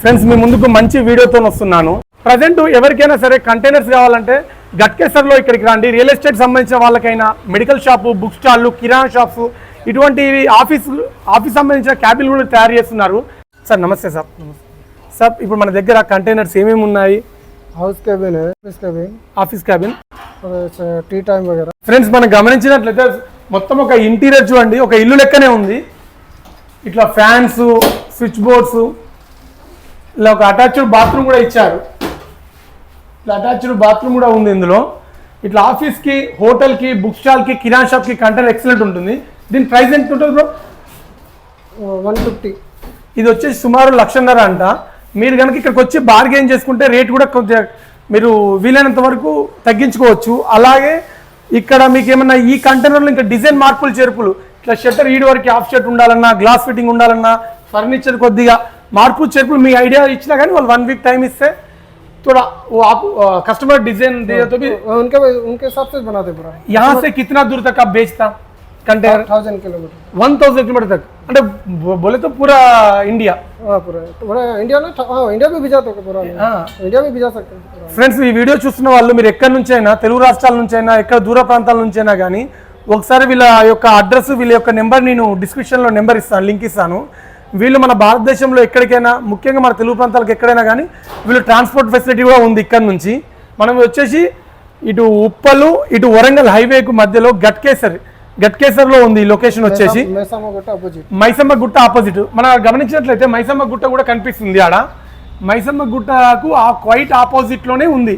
Friends మీ ముందుకు మంచి వీడియోతో వస్తున్నాను. ప్రజెంట్ ఎవరికైనా సరే కంటైనర్స్ కావాలంటే గట్కేసర్లో ఇక్కడికి రండి. రియల్ ఎస్టేట్ సంబంధించిన వాళ్ళకైనా మెడికల్ షాపు బుక్ స్టాళ్ళు కిరాణా షాప్స్ ఇటువంటివి ఆఫీస్ ఆఫీస్ సంబంధించిన క్యాబిన్లు కూడా తయారు చేస్తున్నారు. సార్ నమస్తే సార్ సార్ ఇప్పుడు మన దగ్గర కంటైనర్స్ ఏమేమి ఉన్నాయి? House cabin office cabin tea time friends మనం గమనించినట్లయితే మొత్తం ఒక ఇంటీరియర్ చూడండి. ఒక ఇల్లు లెక్కనే ఉంది. ఇట్లా ఫ్యాన్స్ స్విచ్ బోర్డ్స్ ఇలా ఒక అటాచ్డ్ బాత్రూమ్ కూడా ఇచ్చారు. ఇట్లా అటాచ్డ్ బాత్రూమ్ కూడా ఉంది ఇందులో. ఇట్లా ఆఫీస్కి హోటల్కి బుక్ స్టాల్కి కిరాణా షాప్కి కంటెంట్ ఎక్సలెంట్ ఉంటుంది. దీని ప్రైస్ ఎంత ఉంటుంది బ్రో వన్ ఫిఫ్టీ ఇది వచ్చేసి సుమారు లక్షన్నర అంట. మీరు కనుక ఇక్కడికి వచ్చి బార్గెయిన్ చేసుకుంటే రేట్ కూడా కొంచెం మీరు వీలైనంత వరకు తగ్గించుకోవచ్చు. అలాగే ఇక్కడ మీకు ఏమన్నా ఈ కంటైనర్లో ఇంకా డిజైన్ మార్పులు చేర్పులు ఇట్లా షట్టర్ ఈడు వరకు ఆఫ్ షట్ ఉండాలన్నా గ్లాస్ ఫిట్టింగ్ ఉండాలన్నా ఫర్నిచర్ కొద్దిగా మార్పు చేర్పులు మీ ఐడియా ఇచ్చినా కానీ వాళ్ళు వన్ వీక్ టైం ఇస్తే थोड़ा वो आप कस्टमर डिजाइन दे तो भी उनके उनके हिसाब से बनाते पूरा यहाँ से कितना दूर तक आप बेचता container thousand kilometre one thousand kilometre तक అంటే బో- बोले तो पूरा इंडिया हाँ पूरा पूरा इंडिया में हाँ इंडिया में भी जाते हैं पूरा इंडिया में भी जा सकते हैं पूरा ఫ్రెండ్స్ ఈ వీడియో చూస్తున్న వాళ్ళు మీరు ఎక్కడి నుంచి అయినా తెలుగు రాష్ట్రాల నుంచి అయినా ఎక్కడ దూర ప్రాంతాల నుంచి అయినా కానీ ఒకసారి వీళ్ళ యొక్క అడ్రస్ వీళ్ళ యొక్క నెంబర్ నేను డిస్క్రిప్షన్లో నెంబర్ ఇస్తాను లింక్ ఇస్తాను వీళ్ళు మన భారతదేశంలో ఎక్కడికైనా ముఖ్యంగా మన తెలుగు ప్రాంతాలకు ఎక్కడైనా కానీ వీళ్ళు ట్రాన్స్పోర్ట్ ఫెసిలిటీ కూడా ఉంది ఇక్కడ నుంచి. మనం వచ్చేసి ఇటు ఉప్పలు ఇటు వరంగల్ హైవేకు మధ్యలో గట్కేసర్ గట్కేసర్లో ఉంది లొకేషన్ వచ్చేసి. మైసమ్మ గుట్ట ఆపోజిట్ మనం గమనించినట్లయితే మైసమ్మ గుట్ట కూడా కనిపిస్తుంది ఆడ. మైసమ్మ గుట్టకు ఆ క్వైట్ ఆపోజిట్లోనే ఉంది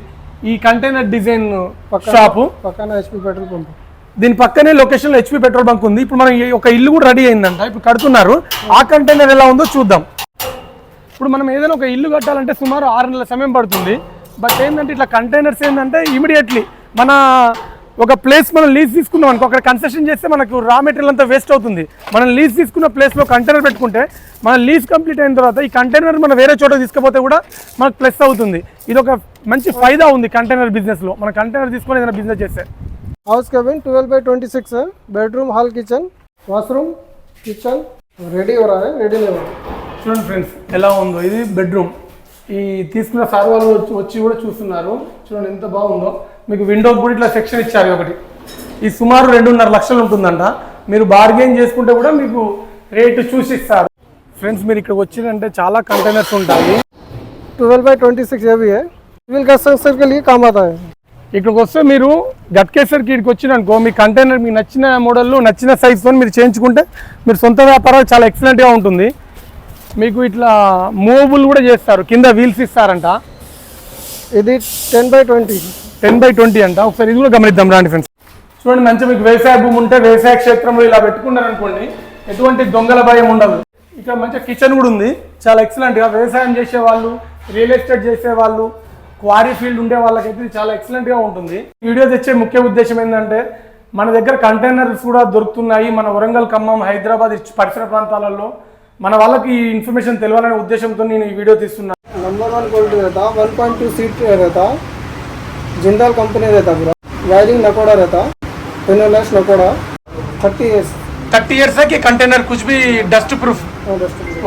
ఈ కంటైనర్ డిజైన్ షాపు పక్కన పెట్రోల్ పంప్ దీని పక్కనే లొకేషన్లో హెచ్పి పెట్రోల్ బంక్ ఉంది. ఇప్పుడు మనం ఒక ఇల్లు కూడా రెడీ అయిందంట. ఇప్పుడు కడుతున్నారు. ఆ కంటైనర్ ఎలా ఉందో చూద్దాం. ఇప్పుడు మనం ఏదైనా ఒక ఇల్లు కట్టాలంటే సుమారు ఆరు నెలల సమయం పడుతుంది. బట్ ఏంటంటే ఇట్లా కంటైనర్స్ ఏంటంటే ఇమీడియట్లీ మన ఒక ప్లేస్ మనం లీజ్ తీసుకున్నాం అనుకో అక్కడ కన్స్ట్రక్షన్ చేస్తే మనకు రా మెటీరియల్ అంతా వేస్ట్ అవుతుంది. మనం లీజ్ తీసుకున్న ప్లేస్లో కంటైనర్ పెట్టుకుంటే మన లీజ్ కంప్లీట్ అయిన తర్వాత ఈ కంటైనర్ మనం వేరే చోట తీసుకపోతే కూడా మనకు ప్లస్ అవుతుంది. ఇది ఒక మంచి ఫైదా ఉంది కంటైనర్ బిజినెస్లో మన కంటైనర్ తీసుకొని ఏదైనా బిజినెస్ చేస్తే. house cabin twelve by twenty six है bedroom hall kitchen washroom kitchen ready हो रहा है रेडी नहीं हो रहा है చూడండి ఫ్రెండ్స్ ఎలా ఉందో ఇది బెడ్రూమ్ ఈ తీసుకున్న సార్ వాళ్ళు వచ్చి- వచ్చి కూడా చూస్తున్నారు చూడండి ఎంత బాగుందో మీకు విండో కూడా ఇట్లా సెక్షన్ ఇచ్చారు ఒకటి ఈ సుమారు రెండున్నర లక్షలు ఉంటుందంట మీరు బార్గెన్ చేసుకుంటే కూడా మీకు రేటు చూసి ఇస్తారు ఫ్రెండ్స్ మీరు ఇక్కడ వచ్చిందంటే చాలా కంటైనర్స్ ఉంటాయి ट्वेल्व बाई ट्वेंटी सिक्स ये भी है सिविल कंस्ट्रक्शन के लिए काम आता है ఇక్కడికి వస్తే మీరు గట్కేసర్కి ఇక్కడికి వచ్చిననుకో మీ కంటైనర్ మీకు నచ్చిన మోడల్లో నచ్చిన సైజుతో మీరు చేయించుకుంటే మీరు సొంత వ్యాపారాలు చాలా ఎక్సలెంట్గా ఉంటుంది. మీకు ఇట్లా మూవబుల్ కూడా చేస్తారు కింద వీల్స్ ఇస్తారంట. ఇది ten by twenty ten by twenty అంట. ఒకసారి ఇది కూడా గమనిద్దాం రాండి ఫ్రెండ్స్ చూడండి మంచి మీకు వ్యవసాయ భూమి ఉంటే వ్యవసాయ క్షేత్రంలో ఇలా పెట్టుకున్నారు అనుకోండి ఎటువంటి దొంగల భయం ఉండదు. ఇక్కడ మంచి కిచెన్ కూడా ఉంది. చాలా ఎక్సలెంట్గా వ్యవసాయం చేసే వాళ్ళు రియల్ ఎస్టేట్ చేసే వాళ్ళు క్వారీ ఫీల్డ్ ఉండే వాళ్ళకైతే ఇది చాలా ఎక్సలెంట్గా ఉంటుంది ఈ వీడియో తెచ్చే ముఖ్య ఉద్దేశం ఏంటంటే మన దగ్గర కంటైనర్స్ కూడా దొరుకుతున్నాయి మన వరంగల్ ఖమ్మం హైదరాబాద్ ఈ పరిసర ప్రాంతాలలో మన వాళ్ళకి ఈ ఇన్ఫర్మేషన్ తెలియాలనే ఉద్దేశంతో నేను ఈ వీడియో తీస్తున్నాను नंबर वन क्वालिटी रहता वन पॉइंट टू सीट रहता जिंदाल कंपनी रहता पूरा वायरिंग नकोड़ा रहता फिनोलेस नकोड़ा थर्टी एस थर्टी ईयर्स है कि कंटेनर कुछ भी dust proof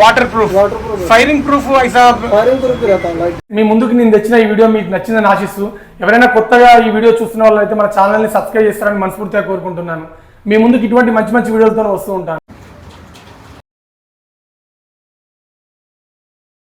water proof firing proof మీ ముందుకు నేను తెచ్చిన ఈ వీడియో మీకు నచ్చిందని ఆశిస్తూ ఎవరైనా కొత్తగా ఈ వీడియో చూస్తున్న వాళ్ళైతే మన ఛానల్ని సబ్స్క్రైబ్ చేస్తారని మనస్ఫూర్తిగా కోరుకుంటున్నాను. మీ ముందుకు ఇటువంటి మంచి మంచి వీడియోలతో వస్తూ ఉంటాను.